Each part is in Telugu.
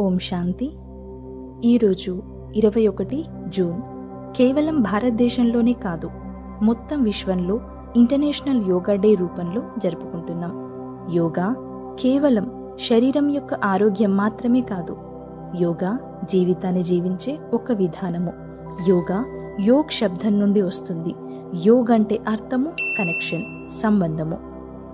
ఓం శాంతి. ఈరోజు ఇరవై ఒకటి జూన్. కేవలం భారతదేశంలోనే కాదు మొత్తం విశ్వంలో ఇంటర్నేషనల్ యోగా డే రూపంలో జరుపుకుంటున్నాం. యోగా కేవలం శరీరం యొక్క ఆరోగ్యం మాత్రమే కాదు యోగా జీవితాన్ని జీవించే ఒక విధానము. యోగా యోగ్ శబ్దం నుండి వస్తుంది. యోగ్ అంటే అర్థము కనెక్షన్ సంబంధము.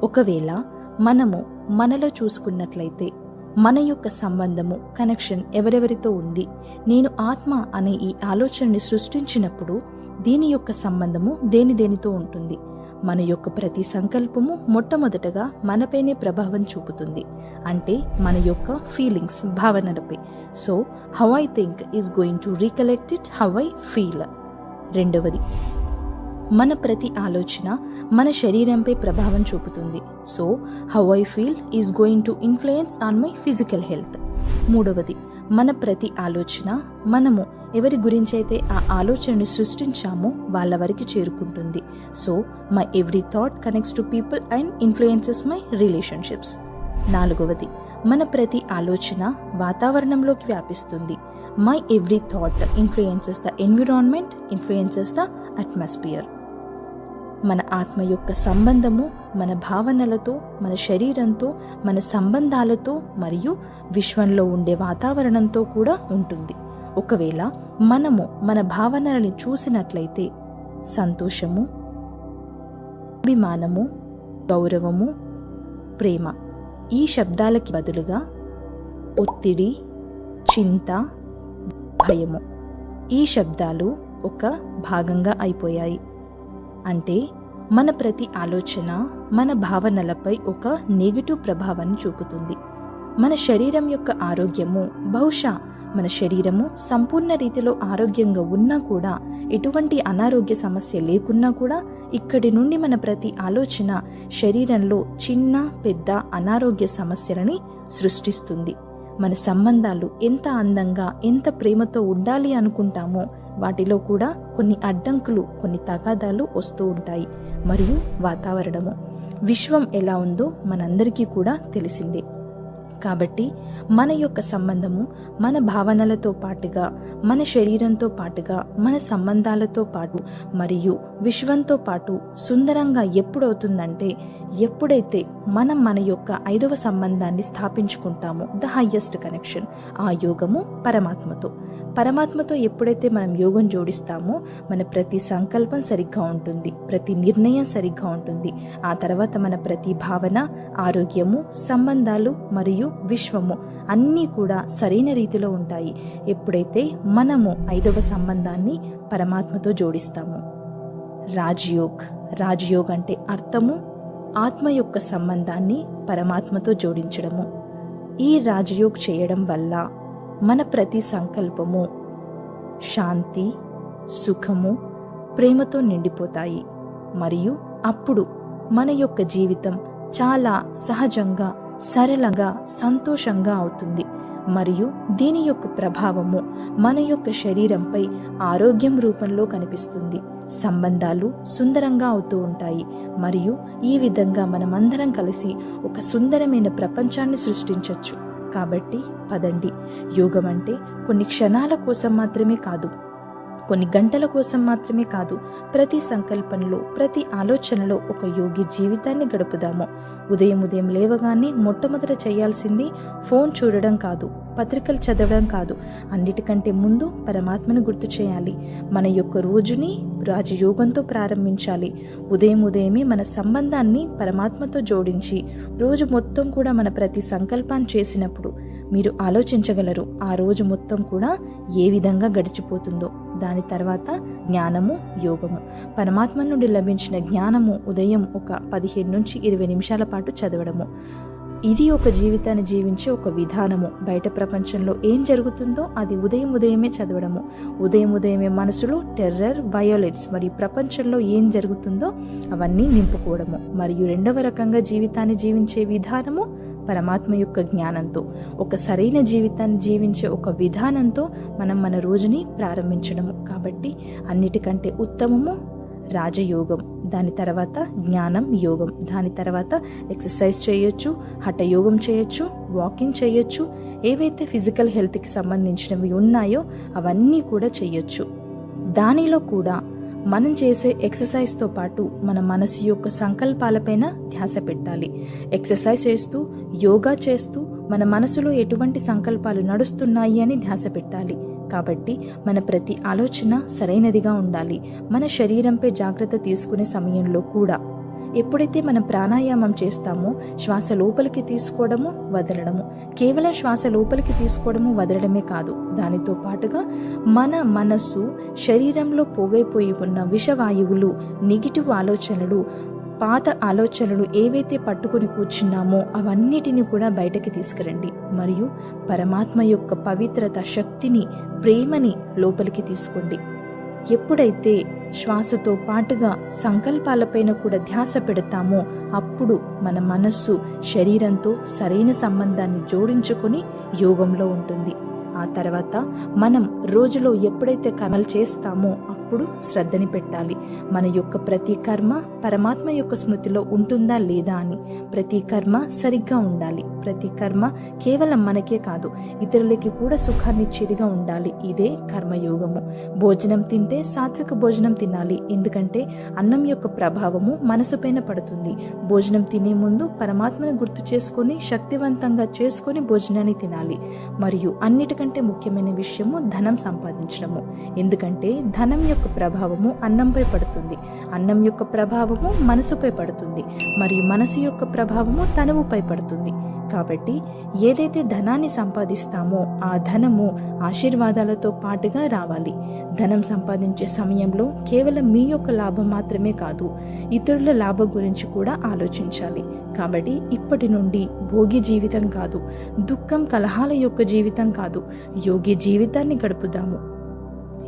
ఒకవేళ మనము మనలో చూసుకున్నట్లయితే మన యొక్క సంబంధము కనెక్షన్ ఎవరెవరితో ఉంది? నేను ఆత్మ అనే ఈ ఆలోచనని సృష్టించినప్పుడు దీని యొక్క సంబంధము దేని దేనితో ఉంటుంది? మన యొక్క ప్రతి సంకల్పము మొట్టమొదటగా మనపైనే ప్రభావం చూపుతుంది. అంటే మన యొక్క feelings భావనలపై. So how I think is going to recollect it how I feel రెండవది మన ప్రతి ఆలోచన మన శరీరంపై ప్రభావం చూపుతుంది. So how I feel is going to influence on my physical health మూడవది మన ప్రతి ఆలోచన మనము ఎవరి గురించి అయితే ఆ ఆలోచనను సృష్టించామో వాళ్ళ వరకు చేరుకుంటుంది. So my every thought connects to people and influences my relationships నాలుగవది మన ప్రతి ఆలోచన వాతావరణంలోకి వ్యాపిస్తుంది. My every thought influences the environment influences the atmosphere మన ఆత్మ యొక్క సంబంధము మన భావనలతో మన శరీరంతో మన సంబంధాలతో మరియు విశ్వంలో ఉండే వాతావరణంతో కూడా ఉంటుంది. ఒకవేళ మనము మన భావనలని చూసినట్లయితే సంతోషము అభిమానము గౌరవము ప్రేమ ఈ శబ్దాలకి బదులుగా ఒత్తిడి చింత భయము ఈ శబ్దాలు ఒక భాగంగా అయిపోయాయి. అంటే మన ప్రతి ఆలోచన మన భావనలపై ఒక నెగిటివ్ ప్రభావాన్ని చూపుతుంది. మన శరీరం యొక్క ఆరోగ్యము బహుశా మన శరీరము సంపూర్ణ రీతిలో ఆరోగ్యంగా ఉన్నా కూడా ఎటువంటి అనారోగ్య సమస్య లేకున్నా కూడా ఇక్కడి నుండి మన ప్రతి ఆలోచన శరీరంలో చిన్న పెద్ద అనారోగ్య సమస్యలని సృష్టిస్తుంది. మన సంబంధాలు ఎంత అందంగా ఎంత ప్రేమతో ఉండాలి అనుకుంటామో వాటిలో కూడా కొన్ని అడ్డంకులు కొన్ని తగాదాలు వస్తూ ఉంటాయి. మరియు వాతావరణము. విశ్వం ఎలా ఉందో మనందరికీ కూడా తెలిసిందే. కాబట్టి మన యొక్క సంబంధము మన భావనలతో పాటుగా మన శరీరంతో పాటుగా మన సంబంధాలతో పాటు మరియు విశ్వంతో పాటు సుందరంగా ఎప్పుడవుతుందంటే ఎప్పుడైతే మనం మన యొక్క ఐదవ సంబంధాన్ని స్థాపించుకుంటామో ద హయ్యెస్ట్ కనెక్షన్ ఆ యోగము పరమాత్మతో. పరమాత్మతో ఎప్పుడైతే మనం యోగం జోడిస్తామో మన ప్రతి సంకల్పం సరిగ్గా ఉంటుంది ప్రతి నిర్ణయం సరిగ్గా ఉంటుంది. ఆ తర్వాత మన ప్రతి భావన ఆరోగ్యము సంబంధాలు మరియు విశ్వము అన్నీ కూడా సరైన రీతిలో ఉంటాయి. ఎప్పుడైతే మనము ఐదవ సంబంధాన్ని పరమాత్మతో జోడిస్తాము. రాజ్యోగ్. రాజ్యోగ్ అంటే అర్థము ఆత్మ యొక్క సంబంధాన్ని పరమాత్మతో జోడించడము. ఈ రాజయోగ్ చేయడం వల్ల మన ప్రతి సంకల్పము శాంతి సుఖము ప్రేమతో నిండిపోతాయి. మరియు అప్పుడు మన యొక్క జీవితం చాలా సహజంగా సరళంగా సంతోషంగా అవుతుంది. మరియు దీని యొక్క ప్రభావము మన యొక్క శరీరంపై ఆరోగ్యం రూపంలో కనిపిస్తుంది. సంబంధాలు సుందరంగా అవుతూ ఉంటాయి. మరియు ఈ విధంగా మనమందరం కలిసి ఒక సుందరమైన ప్రపంచాన్ని సృష్టించవచ్చు కాబట్టి పదండి. యోగం అంటే కొన్ని క్షణాల కోసం మాత్రమే కాదు కొన్ని గంటల కోసం మాత్రమే కాదు ప్రతి సంకల్పంలో ప్రతి ఆలోచనలో ఒక యోగి జీవితాన్ని గడుపుదాము. ఉదయం ఉదయం లేవగానే మొట్టమొదట చేయాల్సింది ఫోన్ చూడడం కాదు పత్రికలు చదవడం కాదు. అన్నిటికంటే ముందు పరమాత్మను గుర్తు చేయాలి. మన యొక్క రోజుని రాజయోగంతో ప్రారంభించాలి. ఉదయం ఉదయమే మన సంబంధాన్ని పరమాత్మతో జోడించి రోజు మొత్తం కూడా మన ప్రతి సంకల్పాన్ని చేసినప్పుడు మీరు ఆలోచించగలరు ఆ రోజు మొత్తం కూడా ఏ విధంగా గడిచిపోతుందో. దాని తర్వాత జ్ఞానము యోగము. పరమాత్మ నుండి లభించిన జ్ఞానము ఉదయం ఒక పదిహేను నుంచి ఇరవై నిమిషాల పాటు చదవడము. ఇది ఒక జీవితాన్ని జీవించే ఒక విధానము. బయట ప్రపంచంలో ఏం జరుగుతుందో అది ఉదయం ఉదయమే చదవడము. ఉదయం ఉదయమే మనసులో టెర్రర్ వయోలెట్స్ మరియు ప్రపంచంలో ఏం జరుగుతుందో అవన్నీ నింపుకోవడము. మరియు రెండవ రకంగా జీవితాన్ని జీవించే విధానము పరమాత్మ యొక్క జ్ఞానంతో ఒక సరైన జీవితాన్ని జీవించే ఒక విధానంతో మనం మన రోజుని ప్రారంభించడము కాబట్టి అన్నిటికంటే ఉత్తమము రాజయోగం. దాని తర్వాత జ్ఞానం యోగం. దాని తర్వాత ఎక్సర్సైజ్ చేయొచ్చు హఠయోగం చేయొచ్చు వాకింగ్ చేయొచ్చు ఏవైతే ఫిజికల్ హెల్త్కి సంబంధించినవి ఉన్నాయో అవన్నీ కూడా చేయొచ్చు. దానిలో కూడా మనం చేసే ఎక్సర్సైజ్తో పాటు మన మనసు యొక్క సంకల్పాలపైన ధ్యాస పెట్టాలి. ఎక్సర్సైజ్ చేస్తూ యోగా చేస్తూ మన మనసులో ఎటువంటి సంకల్పాలు నడుస్తున్నాయి అని ధ్యాస పెట్టాలి. కాబట్టి మన ప్రతి ఆలోచన సరైనదిగా ఉండాలి. మన శరీరంపై జాగ్రత్త తీసుకునే సమయంలో కూడా. ఎప్పుడైతే మనం ప్రాణాయామం చేస్తామో శ్వాస లోపలికి తీసుకోవడము వదలడము. కేవలం శ్వాస లోపలికి తీసుకోవడము వదలడమే కాదు. దానితో పాటుగా మన మనస్సు శరీరంలో పోగైపోయి ఉన్న విషవాయువులు నెగిటివ్ ఆలోచనలు పాత ఆలోచనలు ఏవైతే పట్టుకుని కూర్చున్నామో అవన్నిటిని కూడా బయటకి తీసుకురండి. మరియు పరమాత్మ యొక్క పవిత్రత శక్తిని ప్రేమని లోపలికి తీసుకోండి. ఎప్పుడైతే శ్వాసతో పాటుగా సంకల్పాలపైన కూడా ధ్యాస పెడతామో అప్పుడు మన మనస్సు శరీరంతో సరైన సంబంధాన్ని జోడించుకొని యోగంలో ఉంటుంది. ఆ తర్వాత మనం రోజులో ఎప్పుడైతే కర్మలు చేస్తామో అప్పుడు శ్రద్ధని పెట్టాలి. మన యొక్క ప్రతి కర్మ పరమాత్మ యొక్క స్మృతిలో ఉంటుందా లేదా అని ప్రతి కర్మ సరిగ్గా ఉండాలి. ప్రతి కర్మ కేవలం మనకే కాదు ఇతరులకి కూడా సుఖాన్నిచ్చేదిగా ఉండాలి. ఇదే కర్మయోగము. భోజనం తింటే సాత్విక భోజనం తినాలి. ఎందుకంటే అన్నం యొక్క ప్రభావము మనసుపైన పడుతుంది. భోజనం తినే ముందు పరమాత్మను గుర్తు చేసుకొని శక్తివంతంగా చేసుకొని భోజనాన్ని తినాలి. మరియు అన్నిటికంటే ముఖ్యమైన విషయము ధనం సంపాదించడము. ఎందుకంటే ధనం యొక్క ప్రభావము అన్నంపై పడుతుంది. అన్నం యొక్క ప్రభావము మనసుపై పడుతుంది. మరియు మనసు యొక్క ప్రభావము తనువుపై పడుతుంది. కాబట్టి ఏదైతే ధనాన్ని సంపాదిస్తామో ఆ ధనము ఆశీర్వాదాలతో పాటుగా రావాలి. ధనం సంపాదించే సమయంలో కేవలం మీ యొక్క లాభం మాత్రమే కాదు ఇతరుల లాభం గురించి కూడా ఆలోచించాలి. కాబట్టి ఇప్పటి నుండి భోగి జీవితం కాదు దుఃఖం కలహాల యొక్క జీవితం కాదు యోగి జీవితాన్ని గడుపుదాము.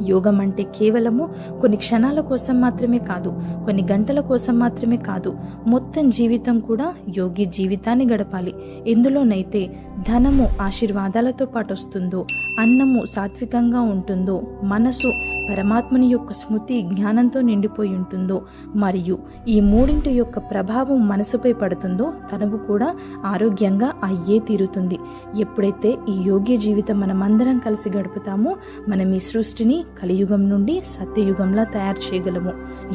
యోగం అంటే కేవలము కొన్ని క్షణాల కోసం మాత్రమే కాదు కొన్ని గంటల కోసం మాత్రమే కాదు మొత్తం జీవితం కూడా యోగి జీవితాన్ని గడపాలి. ఎందులోనైతే ధనము ఆశీర్వాదాలతో పాటు వస్తుందో అన్నము సాత్వికంగా ఉంటుందో మనసు పరమాత్మని యొక్క స్మృతి జ్ఞానంతో నిండిపోయి ఉంటుందో మరియు ఈ మూడింటి యొక్క ప్రభావం మనసుపై పడుతుందో తనవు కూడా ఆరోగ్యంగా అయ్యే తీరుతుంది. ఎప్పుడైతే ఈ యోగ్య జీవితం మనమందరం కలిసి గడుపుతామో మనం ఈ సృష్టిని కలియుగం నుండి సత్యయుగంలా తయారు చేయగలము.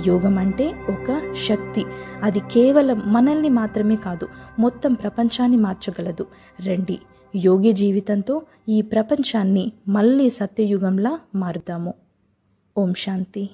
యోగం అంటే ఒక శక్తి. అది కేవలం మనల్ని మాత్రమే కాదు మొత్తం ప్రపంచాన్ని మార్చగలదు. రండి యోగి జీవితంతో ఈ ప్రపంచాన్ని మళ్ళీ సత్యయుగంలా మారుతాము. ఓం శాంతి.